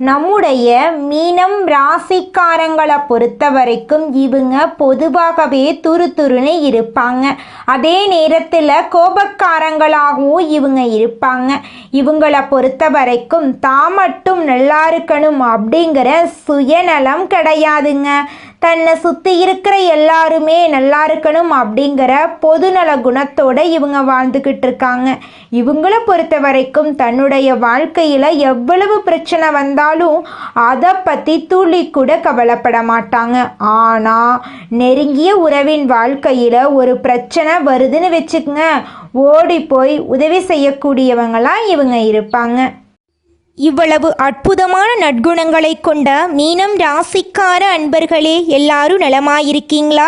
நம்முடைய மீனம் ராசிக்காரங்களை பொறுத்த வரைக்கும் இவங்க பொதுவாகவே துரு துருன்னு இருப்பாங்க. அதே நேரத்தில் கோபக்காரங்களாகவும் இவங்க இருப்பாங்க. இவங்கள பொறுத்த வரைக்கும் தான் மட்டும் நல்லா இருக்கணும் அப்படிங்கிற சுயநலம் கிடையாதுங்க. தன்னை சுற்றி இருக்கிற எல்லாருமே நல்லா இருக்கணும் அப்படிங்கிற பொதுநல குணத்தோடு இவங்க வாழ்ந்துக்கிட்டு இருக்காங்க. இவங்கள பொறுத்த வரைக்கும் தன்னுடைய வாழ்க்கையில் எவ்வளவு பிரச்சனை வந்தாலும் அதை பற்றி துளி கூட கவலைப்பட மாட்டாங்க. ஆனால் நெருங்கிய உறவின் வாழ்க்கையில் ஒரு பிரச்சனை வருதுன்னு வச்சுக்கோங்க. ஓடி போய் உதவி செய்யக்கூடியவங்களாம் இவங்க இருப்பாங்க. இவ்வளவு அற்புதமான நற்குணங்களை கொண்ட மீனம் ராசிக்கார அன்பர்களே எல்லாரும் நலமாயிருக்கீங்களா?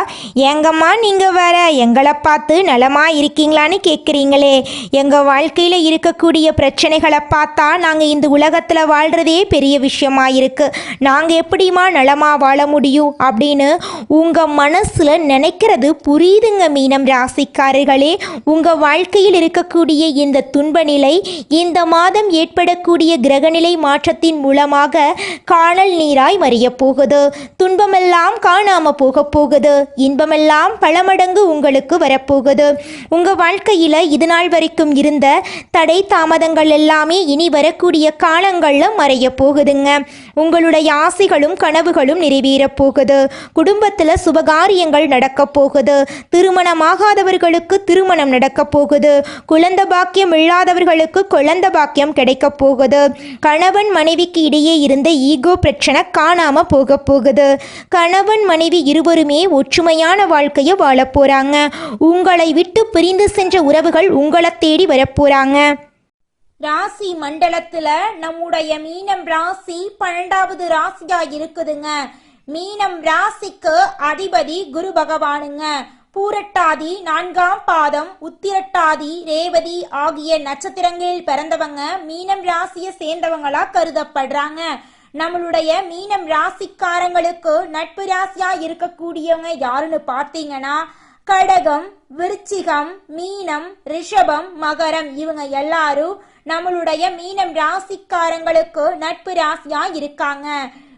ஏங்கம்மா நீங்கள் வர எங்களை பார்த்து நலமா இருக்கீங்களான்னு கேட்குறீங்களே எங்கள் வாழ்க்கையில் இருக்கக்கூடிய பிரச்சனைகளை பார்த்தா நாங்கள் இந்த உலகத்தில் வாழ்கிறதே பெரிய விஷயமா இருக்குது நாங்கள் எப்படிம்மா நலமாக வாழ முடியும் அப்படின்னு உங்கள் மனசில் நினைக்கிறது புரியுதுங்க மீனம் ராசிக்காரர்களே. உங்கள் வாழ்க்கையில் இருக்கக்கூடிய இந்த துன்ப நிலை இந்த மாதம் ஏற்படக்கூடிய கிரகநிலை மாற்றத்தின் மூலமாக காணல் நீராய் மறியப் போகுது. துன்பமெல்லாம் காணாம போக போகுது. இன்பமெல்லாம் பல மடங்கு உங்களுக்கு வரப்போகுது உங்க வாழ்க்கையில இது நாள் வரைக்கும் இருந்த தடை தாமதங்கள் எல்லாமே இனி வரக்கூடிய காலங்கள்ல மறைய போகுதுங்க. உங்களுடைய ஆசைகளும் கனவுகளும் நிறைவேறப் போகுது. குடும்பத்துல சுபகாரியங்கள் நடக்கப் போகுது. திருமணமாகாதவர்களுக்கு திருமணம் நடக்கப் போகுது. குழந்த பாக்கியம் இல்லாதவர்களுக்கு குழந்த பாக்கியம் கிடைக்கப் போகுது. கணவன் மனைவிக்கு இடையே இருந்த ஈகோ பிரச்சனை காணாம போக போகுது. கணவன் மனைவி இருவருமே ஒற்றுமையான வாழ்க்கையை வாழப் போறாங்க. உங்களை விட்டு பிரிந்து சென்ற உறவுகள் உங்களை தேடி வரப்போறாங்க ராசி மண்டலத்துல நம்முடைய மீனம் ராசி பன்னெண்டாவது ராசியா இருக்குதுங்க. மீனம் ராசிக்கு அதிபதி குரு பகவானுங்க. பூரட்டாதி நான்காம் பாதம் உத்திரட்டாதி ரேவதி ஆகிய நட்சத்திரங்களில் பிறந்தவங்க மீனம் ராசியை சேர்ந்தவங்களா கருதப்படுறாங்க. நம்மளுடைய மீனம் ராசிக்காரங்களுக்கு நட்பு ராசியா இருக்கக்கூடியவங்க யாருன்னு பார்த்தீங்கன்னா கடகம் விருச்சிகம் மீனம் ரிஷபம் மகரம் இவங்க எல்லாரும் நம்மளுடைய மீனம் ராசிக்காரங்களுக்கு நட்பு ராசியா இருக்காங்க.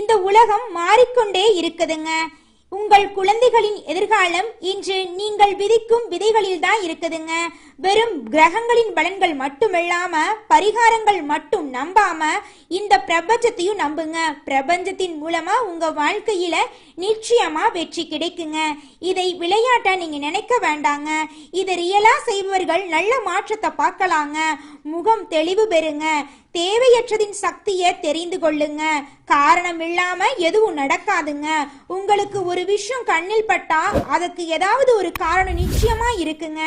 இந்த உலகம் மாறிக்கொண்டே இருக்குதுங்க. உங்கள் குழந்தைகளின் எதிர்காலம் இன்று நீங்கள் விதிக்கும் விதைகளில் தான் இருக்குதுங்க. வெறும் கிரகங்களின் பலன்கள் மட்டுமில்லாம பரிகாரங்கள் மட்டும் நம்பாம இந்த பிரபஞ்சத்தையும் நம்புங்க. பிரபஞ்சத்தின் மூலமா உங்க வாழ்க்கையில நிச்சயமா வெற்றி கிடைக்குங்க. இதை விளையாட்டா நீங்க நினைக்க வேண்டாங்க. இதை ரியலா செய்பவர்கள் நல்ல மாற்றத்தை பார்க்கலாங்க. முகம் தெளிவு பெறுங்க. தேவையற்றதின் சக்தியை தெரிந்து கொள்ளுங்க. காரணம் இல்லாம எதுவும் நடக்காதுங்க. உங்களுக்கு ஒரு விஷயம் கண்ணில் பட்டா அதுக்கு ஏதாவது ஒரு காரணம் நிச்சயமா இருக்குங்க.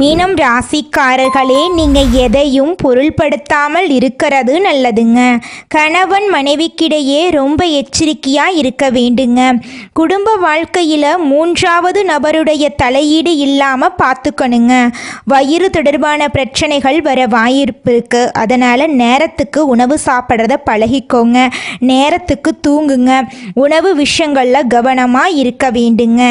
மீனம் ராசிக்காரர்களே நீங்கள் எதையும் பொருள்படுத்தாமல் இருக்கிறது நல்லதுங்க. கணவன் மனைவிக்கிடையே ரொம்ப எச்சரிக்கையாக இருக்க வேண்டுங்க. குடும்ப வாழ்க்கையில் மூன்றாவது நபருடைய தலையீடு இல்லாமல் பார்த்துக்கணுங்க வயிறு தொடர்பான பிரச்சனைகள் வர வாய்ப்பு இருக்குது அதனால் நேரத்துக்கு உணவு சாப்பிட்றத பழகிக்கோங்க. நேரத்துக்கு தூங்குங்க. உணவு விஷயங்களில் கவனமாக இருக்க வேண்டுங்க.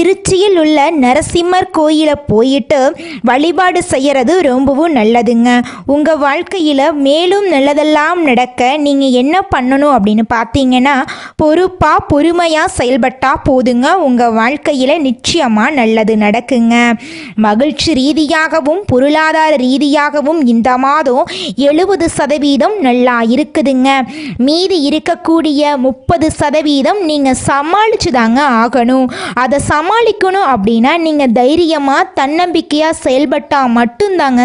திருச்சியில் உள்ள நரசிம்மர் கோயிலை போயிட்டு வழிபாடு செய்யறது ரொம்பவும் நல்லதுங்க. உங்கள் வாழ்க்கையில் மேலும் நல்லதெல்லாம் நடக்க நீங்கள் என்ன பண்ணணும் அப்படின்னு பார்த்தீங்கன்னா பொறுப்பாக பொறுமையாக செயல்பட்டால் போதுங்க. உங்கள் வாழ்க்கையில் நிச்சயமாக நல்லது நடக்குங்க. மகிழ்ச்சி ரீதியாகவும் பொருளாதார ரீதியாகவும் இந்த மாதம் எழுபது சதவீதம் நல்லா இருக்குதுங்க. மீதி இருக்கக்கூடிய முப்பது சதவீதம் நீங்கள் சமாளிச்சு தாங்க ஆகணும். அதை சமாளிக்கணும் அப்படின்னா நீங்கள் தைரியமாக தன்னம்பிக்கையாக செயல்பட்டால் மட்டும்தாங்க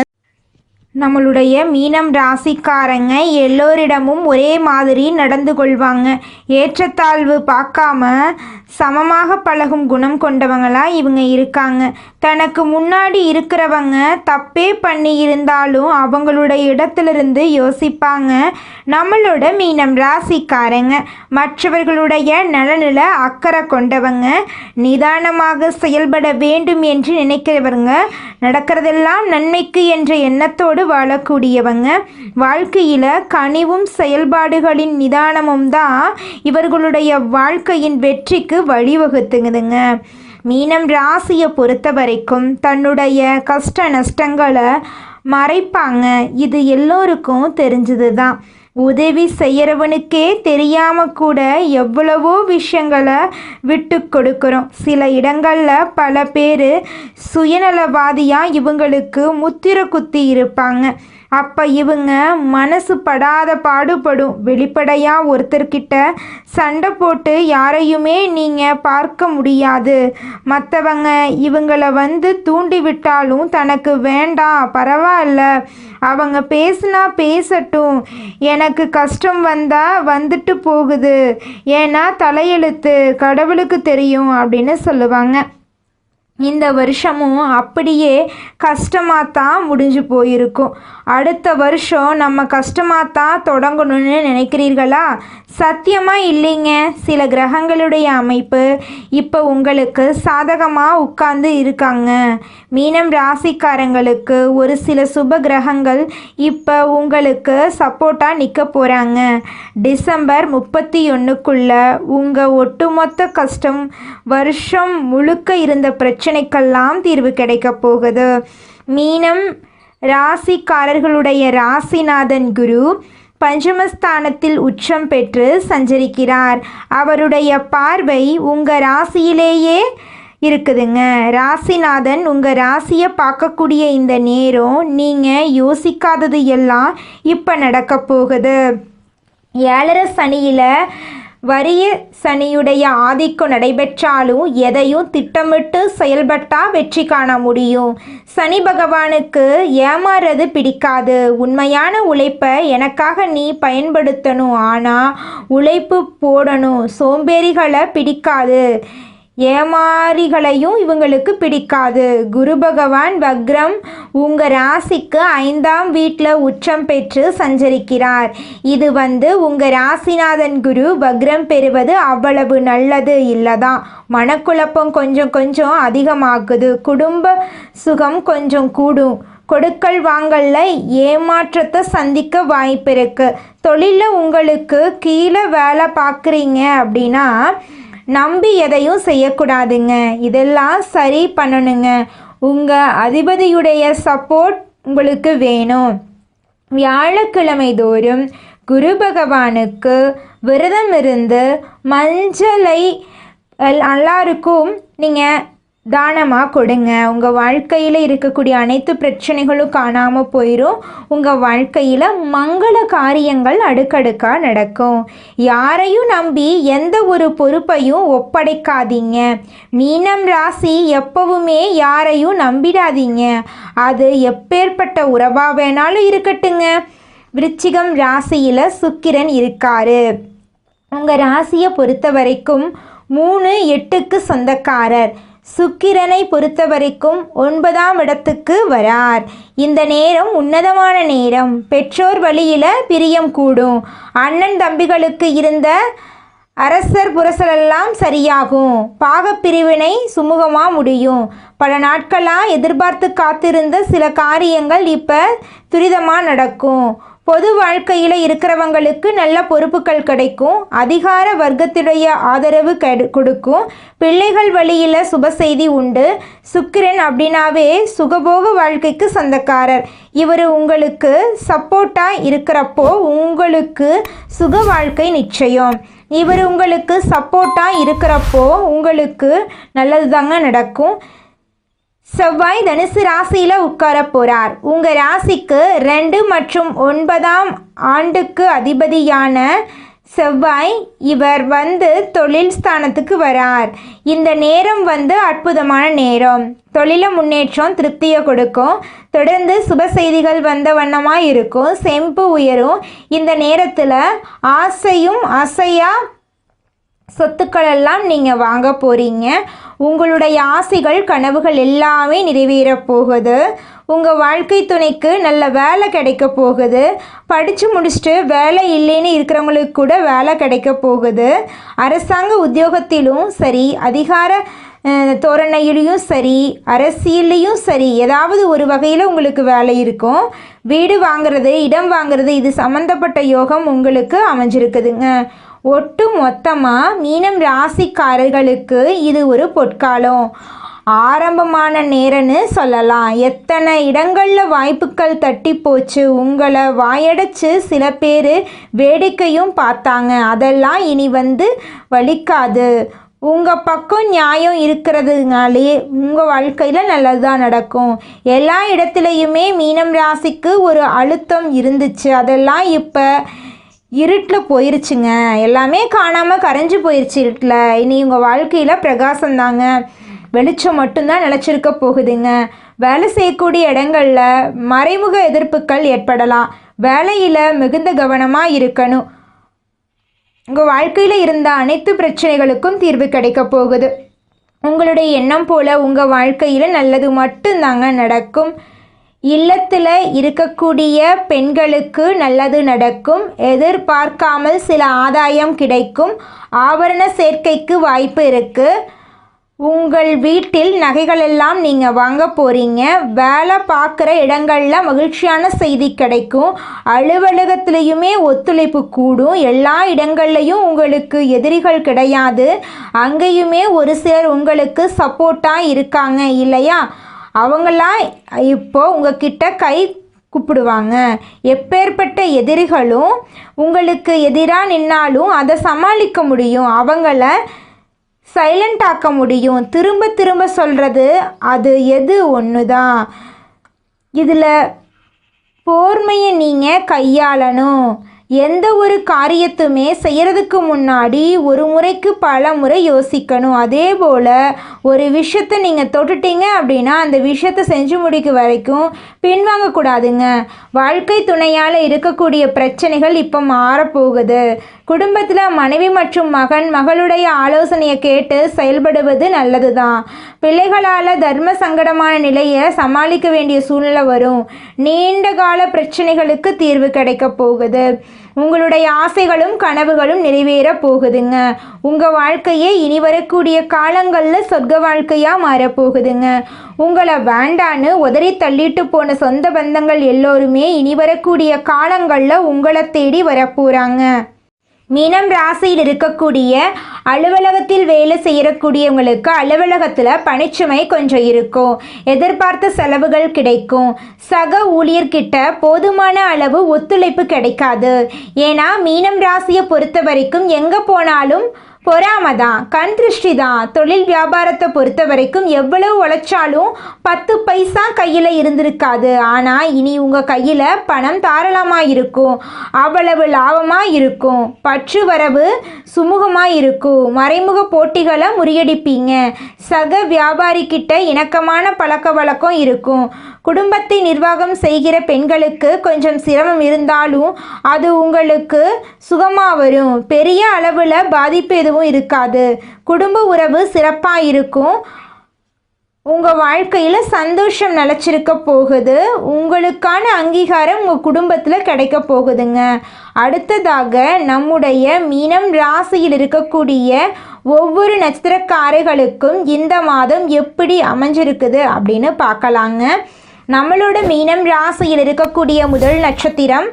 நம்மளுடைய மீனம் ராசிக்காரங்க எல்லோரிடமும் ஒரே மாதிரி நடந்து கொள்வாங்க. ஏற்றத்தாழ்வு பார்க்காம சமமாக பழகும் குணம் கொண்டவங்களாக இவங்க இருக்காங்க. தனக்கு முன்னாடி இருக்கிறவங்க தப்பே பண்ணி இருந்தாலும் அவங்களுடைய இடத்துலருந்து யோசிப்பாங்க. நம்மளோட மீனம் ராசிக்காரங்க மற்றவர்களுடைய நலனில் அக்கறை கொண்டவங்க நிதானமாக செயல்பட வேண்டும் என்று நினைக்கிறவங்க நடக்கிறதெல்லாம் நன்மைக்கு என்ற எண்ணத்தோடு வாழக்கூடியவங்க. வாழ்க்கையில் கனிவும் செயல்பாடுகளின் நிதானமும் தான் இவர்களுடைய வாழ்க்கையின் வெற்றிக்கு வழிவகுத்துங்குதுங்க. மீனம் ராசியை பொறுத்த வரைக்கும் தன்னுடைய கஷ்ட நஷ்டங்களை மறைப்பாங்க. இது எல்லோருக்கும் தெரிஞ்சது தான் உதவி செய்கிறவனுக்கே தெரியாம கூட எவ்வளவோ விஷயங்களை விட்டு கொடுக்குறோம். சில இடங்களில் பல பேர் சுயநலவாதியாக இவங்களுக்கு முத்திர குத்தி இருப்பாங்க. அப்போ இவங்க மனசு படாத பாடுபடும். வெளிப்படையாக ஒருத்தர்கிட்ட சண்டை போட்டு யாரையுமே நீங்கள் பார்க்க முடியாது. மற்றவங்க இவங்களை வந்து தூண்டி விட்டாலும் தனக்கு வேண்டாம் பரவாயில்ல. அவங்க பேசுனா பேசட்டும். எனக்கு கஷ்டம் வந்தால் வந்துட்டு போகுது. ஏன்னா தலையெழுத்து கடவுளுக்கு தெரியும் அப்படின்னு சொல்லுவாங்க. இந்த வருஷமும் அப்படியே கஷ்டமாக தான் முடிஞ்சு போயிருக்கும். அடுத்த வருஷம் நம்ம கஷ்டமாக தான் தொடங்கணும்னு நினைக்கிறீர்களா? சத்தியமாக இல்லைங்க. சில கிரகங்களுடைய அமைப்பு இப்போ உங்களுக்கு சாதகமாக உட்கார்ந்து இருக்காங்க. மீனம் ராசிக்காரங்களுக்கு ஒரு சில சுப கிரகங்கள் இப்போ உங்களுக்கு சப்போர்ட்டாக நிற்க போகிறாங்க டிசம்பர் முப்பத்தி ஒன்றுக்குள்ளே உங்கள் ஒட்டுமொத்த கஷ்டம் வருஷம் முழுக்க இருந்த பிரச்சனை பிரச்சனைக்கெல்லாம் தீர்வு கிடைக்கப் போகுது. மீனம் ராசிக்காரர்களுடைய ராசிநாதன் குரு பஞ்சமஸ்தானத்தில் உச்சம் பெற்று சஞ்சரிக்கிறார். அவருடைய பார்வை உங்கள் ராசியிலேயே இருக்குதுங்க. ராசிநாதன் உங்கள் ராசியை பார்க்கக்கூடிய இந்த நேரம் நீங்கள் யோசிக்காதது எல்லாம் இப்போ நடக்க போகுது. ஏழரை சனியில் வரிய சனியுடைய ஆதிக்கம் நடைபெற்றாலும் எதையும் திட்டமிட்டு செயல்பட்டால் வெற்றி காண முடியும். சனி பகவானுக்கு ஏமாறுறது பிடிக்காது. உண்மையான உழைப்பை எனக்காக நீ பயன்படுத்தணும். ஆனால் உழைப்பு போடணும். சோம்பேறிகளை பிடிக்காது. ஏமாறிகளையும் இவங்களுக்கு பிடிக்காது. குரு பகவான் வக்ரம் உங்கள் ராசிக்கு ஐந்தாம் வீட்டில் உச்சம் பெற்று சஞ்சரிக்கிறார். இது வந்து உங்கள் ராசிநாதன் குரு வக்ரம் பெறுவது அவ்வளவு நல்லது இல்லைதான். மனக்குழப்பம் கொஞ்சம் கொஞ்சம் அதிகமாகுது. குடும்ப சுகம் கொஞ்சம் கூடும். கொடுக்கல் வாங்கல்ல ஏமாற்றத்தை சந்திக்க வாய்ப்பு இருக்குது தொழிலில் உங்களுக்கு கீழே வேலை பார்க்குறீங்க அப்படின்னா நம்பி எதையும் செய்யக்கூடாதுங்க. இதெல்லாம் சரி பண்ணணுங்க. உங்கள் அதிபதியுடைய சப்போர்ட் உங்களுக்கு வேணும். வியாழக்கிழமை தோறும் குரு பகவானுக்கு விரதம் இருந்து மஞ்சளை எல்லாருக்கும் நீங்கள் தானமாக கொடுங்க. உங்கள் வாழ்க்கையில் இருக்கக்கூடிய அனைத்து பிரச்சனைகளும் காணாமல் போயிடும் உங்கள் வாழ்க்கையில் மங்கள காரியங்கள் அடுக்கடுக்காக நடக்கும். யாரையும் நம்பி எந்த ஒரு பொறுப்பையும் ஒப்படைக்காதீங்க. மீனம் ராசி எப்பவுமே யாரையும் நம்பிடாதீங்க. அது எப்பேற்பட்ட உறவாக வேணாலும் இருக்கட்டுங்க. விருச்சிகம் ராசியில் சுக்கிரன் இருக்காரு. உங்கள் ராசியை பொறுத்த வரைக்கும் மூணு எட்டுக்கு சொந்தக்காரர். சுக்கிரனை பொறுத்தவரைக்கும் ஒன்பதாம் இடத்துக்கு வரார். இந்த நேரம் உன்னதமான நேரம். பெற்றோர் வழியில் பிரியம் கூடும். அண்ணன் தம்பிகளுக்கு இருந்த அரசர் புரசலெல்லாம் சரியாகும். பாகப்பிரிவினை சுமூகமாக முடியும். பல நாட்களாக எதிர்பார்த்து காத்திருந்த சில காரியங்கள் இப்போ துரிதமாக நடக்கும். பொது வாழ்க்கையில் இருக்கிறவங்களுக்கு நல்ல பொறுப்புகள் கிடைக்கும் அதிகார வர்க்கத்துடைய ஆதரவு கெடு கொடுக்கும். பிள்ளைகள் வழியில் சுப செய்தி உண்டு. சுக்கிரன் அப்படின்னாவே சுகபோக வாழ்க்கைக்கு சொந்தக்காரர். இவர் உங்களுக்கு சப்போர்ட்டாக இருக்கிறப்போ உங்களுக்கு சுக வாழ்க்கை நிச்சயம். இவர் உங்களுக்கு சப்போர்ட்டாக இருக்கிறப்போ உங்களுக்கு நல்லது தாங்க நடக்கும். செவ்வாய் தனுசு ராசியில் உட்கார போகிறார் உங்கள் ராசிக்கு ரெண்டு மற்றும் ஒன்பதாம் ஆண்டுக்கு அதிபதியான செவ்வாய் இவர் வந்து தொழில் ஸ்தானத்துக்கு வரார். இந்த நேரம் வந்து அற்புதமான நேரம். தொழில முன்னேற்றம் திருப்தியை கொடுக்கும். தொடர்ந்து சுப செய்திகள் வந்த வண்ணமாக இருக்கும். செம்பு உயரும். இந்த நேரத்தில் ஆசையும் அசையாக சொத்துக்கள் எல்லாம் நீங்கள் வாங்க போகிறீங்க உங்களுடைய ஆசைகள் கனவுகள் எல்லாமே நிறைவேறப் போகுது. உங்கள் வாழ்க்கை துணைக்கு நல்ல வேலை கிடைக்க போகுது. படித்து முடிச்சுட்டு வேலை இல்லைன்னு இருக்கிறவங்களுக்கு கூட வேலை கிடைக்க போகுது. அரசாங்க உத்தியோகத்திலும் சரி அதிகார தோரணையிலையும் சரி அரசியல்லையும் சரி ஏதாவது ஒரு வகையில் உங்களுக்கு வேலை இருக்கும். வீடு வாங்குறது இடம் வாங்குறது இது சம்மந்தப்பட்ட யோகம் உங்களுக்கு அமைஞ்சிருக்குதுங்க. ஒட்டு மொத்தமாக மீனம் ராசிக்காரர்களுக்கு இது ஒரு பொற்காலம். ஆரம்பமான நேரம்னு சொல்லலாம். எத்தனை இடங்களில் வாய்ப்புகள் தட்டி போச்சு உங்களை வாயடைச்சு சில பேர் வேடிக்கையும் பார்த்தாங்க. அதெல்லாம் இனி வந்து வலிக்காது. உங்கள் பக்கம் நியாயம் இருக்கிறதுனாலே உங்கள் வாழ்க்கையில் நல்லது தான் நடக்கும். எல்லா இடத்துலையுமே மீனம் ராசிக்கு ஒரு அழுத்தம் இருந்துச்சு. அதெல்லாம் இப்போ இருட்டில் போயிருச்சுங்க. எல்லாமே காணாமல் கரைஞ்சி போயிருச்சு இருட்டில். இனி உங்கள் வாழ்க்கையில் பிரகாசம் தாங்க. வெளிச்சம் மட்டும்தான் நிலச்சிருக்க போகுதுங்க. வேலை செய்யக்கூடிய இடங்களில் மறைமுக எதிர்ப்புகள் ஏற்படலாம். வேலையில் மிகுந்த கவனமாக இருக்கணும். உங்கள் வாழ்க்கையில் இருந்த அனைத்து பிரச்சனைகளுக்கும் தீர்வு கிடைக்க போகுது. உங்களுடைய எண்ணம் போல் உங்கள் வாழ்க்கையில் நல்லது மட்டும்தாங்க நடக்கும். இல்லத்தில் இருக்கக்கூடிய பெண்களுக்கு நல்லது நடக்கும். எதிர்பார்க்காமல் சில ஆதாயம் கிடைக்கும். ஆபரண சேர்க்கைக்கு வாய்ப்பு இருக்குது உங்கள் வீட்டில் நகைகளெல்லாம் நீங்கள் வாங்க போகிறீங்க வேலை பார்க்குற இடங்களில் மகிழ்ச்சியான செய்தி கிடைக்கும். அலுவலகத்துலேயுமே ஒத்துழைப்பு கூடும். எல்லா இடங்கள்லையும் உங்களுக்கு எதிரிகள் கிடையாது. அங்கேயுமே ஒரு சிலர் உங்களுக்கு சப்போர்ட்டாக இருக்காங்க இல்லையா? அவங்களாம் இப்போ உங்ககிட்ட கை கூப்பிடுவாங்க. எப்பேற்பட்ட எதிரிகளும் உங்களுக்கு எதிராக நின்னாலும் அதை சமாளிக்க முடியும். அவங்கள சைலண்ட் ஆக்க முடியும். திரும்ப திரும்ப சொல்கிறது அது எது ஒன்று தான் இதில் போர்மையை நீங்கள் கையாளணும். எந்த ஒரு காரியத்துமே செய்கிறதுக்கு முன்னாடி ஒரு முறைக்கு பல முறை யோசிக்கணும். அதே போல் ஒரு விஷயத்தை நீங்கள் தொட்டுட்டீங்க அப்படின்னா அந்த விஷயத்தை செஞ்சு முடிக்க வரைக்கும் பின்வாங்கக்கூடாதுங்க. வாழ்க்கை துணையால் இருக்கக்கூடிய பிரச்சனைகள் இப்போ மாறப்போகுது. குடும்பத்தில் மனைவி மற்றும் மகன் மகளுடைய ஆலோசனையை கேட்டு செயல்படுவது நல்லது தான் பிள்ளைகளால் தர்ம சங்கடமான நிலையை சமாளிக்க வேண்டிய சூழ்நிலை வரும். நீண்ட கால பிரச்சனைகளுக்கு தீர்வு கிடைக்க போகுது. உங்களுடைய ஆசைகளும் கனவுகளும் நிறைவேற போகுதுங்க. உங்கள் வாழ்க்கையே இனி வரக்கூடிய காலங்களில் சொர்க்க வாழ்க்கையாக மாறப்போகுதுங்க உங்களை வேண்டான்னு உதறி தள்ளிட்டு போன சொந்த பந்தங்கள் எல்லோருமே இனி வரக்கூடிய காலங்களில் உங்களை தேடி வரப்போகிறாங்க மீனம் ராசியில் இருக்கக்கூடிய அலுவலகத்தில் வேலை செய்யக்கூடியவங்களுக்கு அலுவலகத்தில் பணிச்சுமை கொஞ்சம் இருக்கும். எதிர்பார்த்த செலவுகள் கிடைக்கும். சக ஊழியர்கிட்ட போதுமான அளவு ஒத்துழைப்பு கிடைக்காது. ஏன்னா மீனம் ராசியை பொறுத்த வரைக்கும் எங்கே போனாலும் பொறாமை தான் கண் திருஷ்டி தான் தொழில் வியாபாரத்தை பொறுத்த வரைக்கும் எவ்வளவு உழைச்சாலும் பத்து பைசா கையில் இருந்திருக்காது. ஆனால் இனி உங்கள் கையில் பணம் தாராளமாக இருக்கும். அவ்வளவு லாபமாக இருக்கும். பற்று வரவு சுமூகமாக இருக்கும். மறைமுக போட்டிகளை முறியடிப்பீங்க. சக வியாபாரிக்கிட்ட இணக்கமான பழக்க வழக்கம் இருக்கும். குடும்பத்தை நிர்வாகம் செய்கிற பெண்களுக்கு கொஞ்சம் சிரமம் இருந்தாலும் அது உங்களுக்கு சுகமாக வரும். பெரிய அளவில் பாதிப்பு எதுவும் இருக்காது. குடும்ப உறவு சிறப்பாக இருக்கும் உங்கள் வாழ்க்கையில் சந்தோஷம் நிலச்சிருக்க போகுது. உங்களுக்கான அங்கீகாரம் உங்கள் குடும்பத்தில் கிடைக்க போகுதுங்க. அடுத்ததாக நம்முடைய மீனம் ராசியில் இருக்கக்கூடிய ஒவ்வொரு நட்சத்திரக்காரர்களுக்கும் இந்த மாதம் எப்படி அமைஞ்சிருக்குது அப்படின்னு பார்க்கலாங்க. நம்மளோட மீனம் ராசியில் இருக்கக்கூடிய முதல் நட்சத்திரம்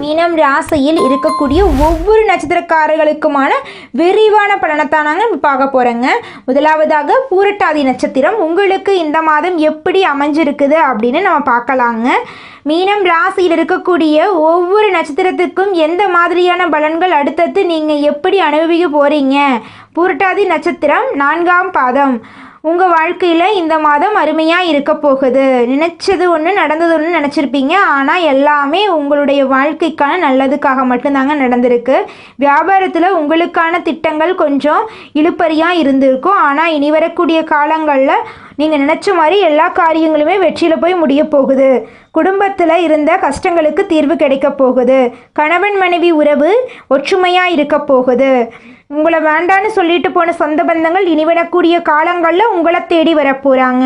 மீனம் ராசியில் இருக்கக்கூடிய ஒவ்வொரு நட்சத்திரக்காரர்களுக்குமான விரிவான பலனைத்தான் நாங்கள் பார்க்க போகிறோங்க முதலாவதாக பூரட்டாதி நட்சத்திரம். உங்களுக்கு இந்த மாதம் எப்படி அமைஞ்சிருக்குது அப்படின்னு நம்ம பார்க்கலாங்க. மீனம் ராசியில் இருக்கக்கூடிய ஒவ்வொரு நட்சத்திரத்துக்கும் எந்த மாதிரியான பலன்கள் அடுத்தடுத்து நீங்கள் எப்படி அனுபவிக்க போகிறீங்க பூரட்டாதி நட்சத்திரம் நான்காம் பாதம். உங்கள் வாழ்க்கையில் இந்த மாதம் அருமையாக இருக்க போகுது. நினச்சது ஒன்று நடந்தது ஒன்று நினச்சிருப்பீங்க. ஆனால் எல்லாமே உங்களுடைய வாழ்க்கைக்கான நல்லதுக்காக மட்டும்தாங்க நடந்திருக்கு. வியாபாரத்தில் உங்களுக்கான திட்டங்கள் கொஞ்சம் இழுப்பறியாக இருந்திருக்கும். ஆனால் இனி வரக்கூடிய காலங்களில் நீங்கள் நினச்ச மாதிரி எல்லா காரியங்களுமே வெற்றியில் போய் முடிய போகுது. குடும்பத்தில் இருந்த கஷ்டங்களுக்கு தீர்வு கிடைக்க போகுது. கணவன் மனைவி உறவு ஒற்றுமையாக இருக்க போகுது. உங்களை வேண்டான்னு சொல்லிட்டு போன சொந்த பந்தங்கள் இனிவிடக்கூடிய காலங்களில் உங்களை தேடி வரப்போகிறாங்க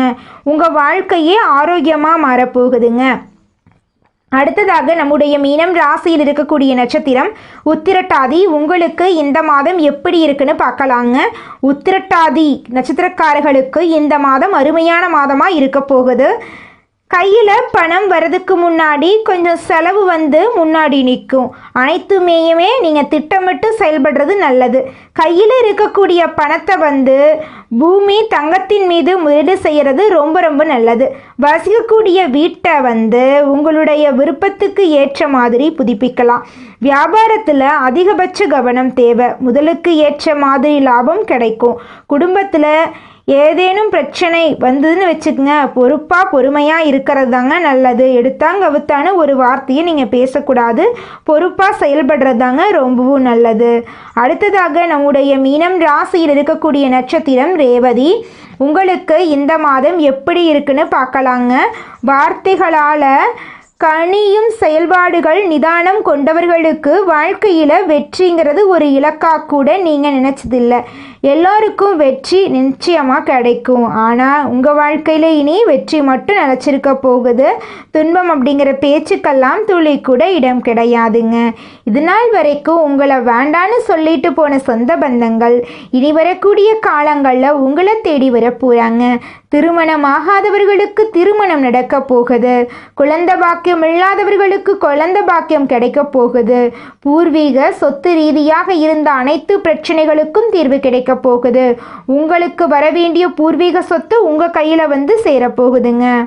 உங்கள் வாழ்க்கையே ஆரோக்கியமாக மாறப்போகுதுங்க. அடுத்ததாக நம்முடைய மீனம் ராசியில் இருக்கக்கூடிய நட்சத்திரம் உத்திரட்டாதி உங்களுக்கு இந்த மாதம் எப்படி இருக்குன்னு பார்க்கலாங்க. உத்திரட்டாதி நட்சத்திரக்காரர்களுக்கு இந்த மாதம் அருமையான மாதமாக இருக்க போகுது. கையில் பணம் வரதுக்கு முன்னாடி கொஞ்சம் செலவு வந்து முன்னாடி நிற்கும். அனைத்துமேயுமே நீங்கள் திட்டமிட்டு செயல்படுறது நல்லது. கையில் இருக்கக்கூடிய பணத்தை வந்து பூமி தங்கத்தின் மீது முதலீடு செய்கிறது ரொம்ப ரொம்ப நல்லது. வசிக்கக்கூடிய வீட்டை வந்து உங்களுடைய விருப்பத்துக்கு ஏற்ற மாதிரி புதுப்பிக்கலாம். வியாபாரத்தில் அதிகபட்ச கவனம் தேவை. முதலுக்கு ஏற்ற மாதிரி லாபம் கிடைக்கும். குடும்பத்தில் ஏதேனும் பிரச்சனை வந்ததுன்னு வச்சுக்கோங்க. பொறுப்பாக பொறுமையாக இருக்கிறது தாங்க நல்லது. எடுத்தாங்க அவுத்தான ஒரு வார்த்தையை நீங்கள் பேசக்கூடாது. பொறுப்பாக செயல்படுறது தாங்க ரொம்பவும் நல்லது. அடுத்ததாக நம்முடைய மீனம் ராசியில் இருக்கக்கூடிய நட்சத்திரம் ரேவதி. உங்களுக்கு இந்த மாதம் எப்படி இருக்குன்னு பார்க்கலாங்க. வார்த்தைகளால் கனியும் செயல்பாடுகள் நிதானம் கொண்டவர்களுக்கு வாழ்க்கையில் வெற்றிங்கிறது ஒரு இலக்காக கூட நீங்கள் நினச்சதில்லை. எல்லோருக்கும் வெற்றி நிச்சயமாக கிடைக்கும். ஆனால் உங்கள் வாழ்க்கையில் இனி வெற்றி மட்டும் நினச்சிருக்க போகுது. துன்பம் அப்படிங்கிற பேச்சுக்கெல்லாம் துளி கூட இடம் கிடையாதுங்க. இது நாள் வரைக்கும் உங்களை வேண்டான்னு சொல்லிட்டு போன சொந்த பந்தங்கள் இனி வரக்கூடிய காலங்களில் உங்களை தேடி வர போகிறாங்க திருமணம் ஆகாதவர்களுக்கு திருமணம் நடக்க போகுது. குழந்த பாக்கியம் இல்லாதவர்களுக்கு குழந்த பாக்கியம் கிடைக்க போகுது. பூர்வீக சொத்து ரீதியாக இருந்த அனைத்து பிரச்சனைகளுக்கும் தீர்வு கிடைக்க போகுது உங்களுக்கு வரவேண்டிய பூர்வீக சொத்து உங்கள் கையில் வந்து சேரப்போகுதுங்க.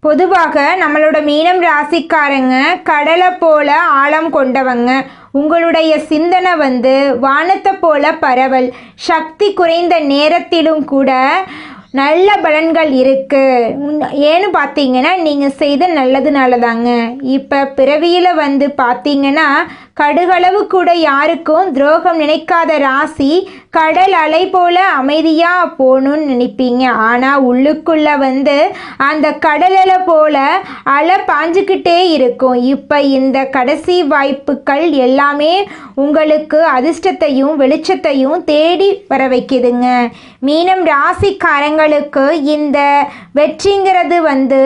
பொதுவாக நம்மளோட மீனம் ராசிக்காரங்க கடலை போல ஆழம் கொண்டவங்க. உங்களுடைய சிந்தனை வந்து வானத்தை போல பரவல். சக்தி குறைந்த நேரத்திலும் கூட நல்ல பலன்கள் இருக்குது ஏன்னு பார்த்தீங்கன்னா நீங்கள் செய்த நல்லதுனால தாங்க இப்போ பிறவியில் வந்து பார்த்தீங்கன்னா கடுகளவு கூட யாருக்கும் துரோகம் நினைக்காத ராசி கடல் அலை போல அமைதியாக போகணும்னு நினைப்பீங்க. ஆனால் உள்ளுக்குள்ளே வந்து அந்த கடல் அலை போல அலை பாஞ்சுக்கிட்டே இருக்கும். இப்போ இந்த கடைசி வாய்ப்புகள் எல்லாமே உங்களுக்கு அதிர்ஷ்டத்தையும் வெளிச்சத்தையும் தேடி வர வைக்குதுங்க. மீனம் ராசிக்காரங்க ராசிக்காரங்களுக்கு இந்த வெற்றிங்கிறது வந்து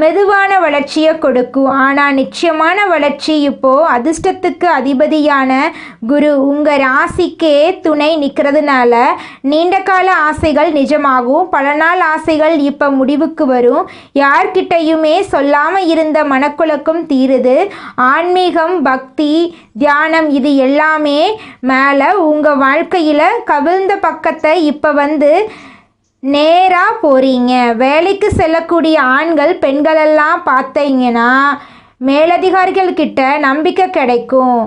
மெதுவான வளர்ச்சியை கொடுக்கும். ஆனால் நிச்சயமான வளர்ச்சி இப்போது அதிர்ஷ்டத்துக்கு அதிபதியான குரு. உங்கள் ராசிக்கே துணை நிற்கிறதுனால நீண்ட கால ஆசைகள் நிஜமாகும். பல நாள் ஆசைகள் இப்போ முடிவுக்கு வரும். யார்கிட்டையுமே சொல்லாமல் இருந்த மனக்குழக்கம் தீருது. ஆன்மீகம் பக்தி தியானம் இது எல்லாமே மேலே உங்கள் வாழ்க்கையில் கவிழ்ந்த பக்கத்தை இப்போ வந்து நேராக போகிறீங்க வேலைக்கு செல்லக்கூடிய ஆண்கள் பெண்களெல்லாம் பார்த்தீங்கன்னா மேலதிகாரிகள்கிட்ட நம்பிக்கை கிடைக்கும்.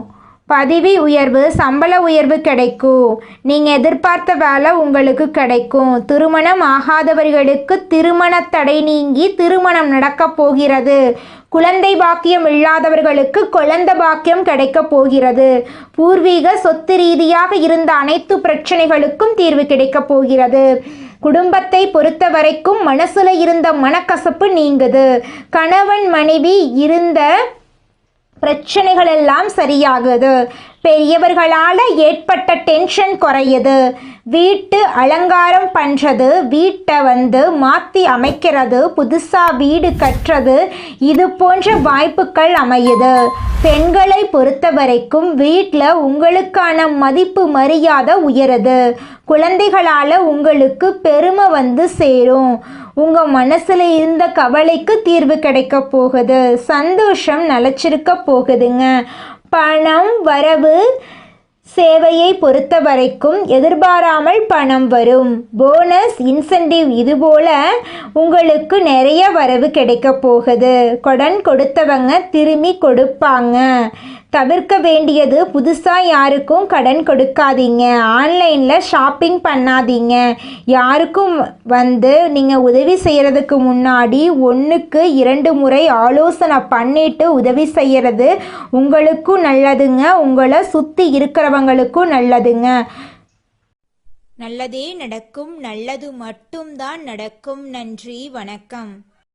பதவி உயர்வு சம்பள உயர்வு கிடைக்கும். நீங்கள் எதிர்பார்த்த வேலை உங்களுக்கு கிடைக்கும். திருமணம் ஆகாதவர்களுக்கு திருமண தடை நீங்கி திருமணம் நடக்கப் போகிறது. குழந்தை பாக்கியம் இல்லாதவர்களுக்கு குழந்தை பாக்கியம் கிடைக்கப் போகிறது. பூர்வீக சொத்து ரீதியாக இருந்த அனைத்து பிரச்சனைகளுக்கும் தீர்வு கிடைக்கப் போகிறது. குடும்பத்தை பொறுத்த வரைக்கும் மனசுல இருந்த மனக்கசப்பு நீங்குது. கணவன் மனைவி இருந்த பிரச்சனைகள் எல்லாம் சரியாகுது. பெரியவர்களால் ஏற்பட்ட டென்ஷன் குறையுது. வீட்டு அலங்காரம் பண்ணுறது வீட்டை வந்து மாற்றி அமைக்கிறது புதுசாக வீடு கட்டுறது இது போன்ற வாய்ப்புகள் அமையுது. பெண்களை பொறுத்த வரைக்கும் வீட்டில் உங்களுக்கான மதிப்பு மரியாதை உயருது. குழந்தைகளால் உங்களுக்கு பெருமை வந்து சேரும். உங்கள் மனசில் இருந்த கவலைக்கு தீர்வு கிடைக்க போகுது. சந்தோஷம் நிலச்சிருக்க போகுதுங்க. பணம் வரவு சேவையை பொறுத்த வரைக்கும் எதிர்பாராமல் பணம் வரும். போனஸ் இன்சென்டிவ் இதுபோல உங்களுக்கு நிறைய வரவு கிடைக்க போகுது. கடன் கொடுத்தவங்க திரும்பி கொடுப்பாங்க. தவிர்க்க வேண்டியது புதுசாக யாருக்கும் கடன் கொடுக்காதீங்க. ஆன்லைனில் ஷாப்பிங் பண்ணாதீங்க. யாருக்கும் வந்து நீங்கள் உதவி செய்கிறதுக்கு முன்னாடி ஒன்றுக்கு இரண்டு முறை ஆலோசனை பண்ணிட்டு உதவி செய்கிறது உங்களுக்கும் நல்லதுங்க. உங்களை சுற்றி இருக்கிறவங்களுக்கும் நல்லதுங்க. நல்லதே நடக்கும். நல்லது மட்டும்தான் நடக்கும். நன்றி. வணக்கம்.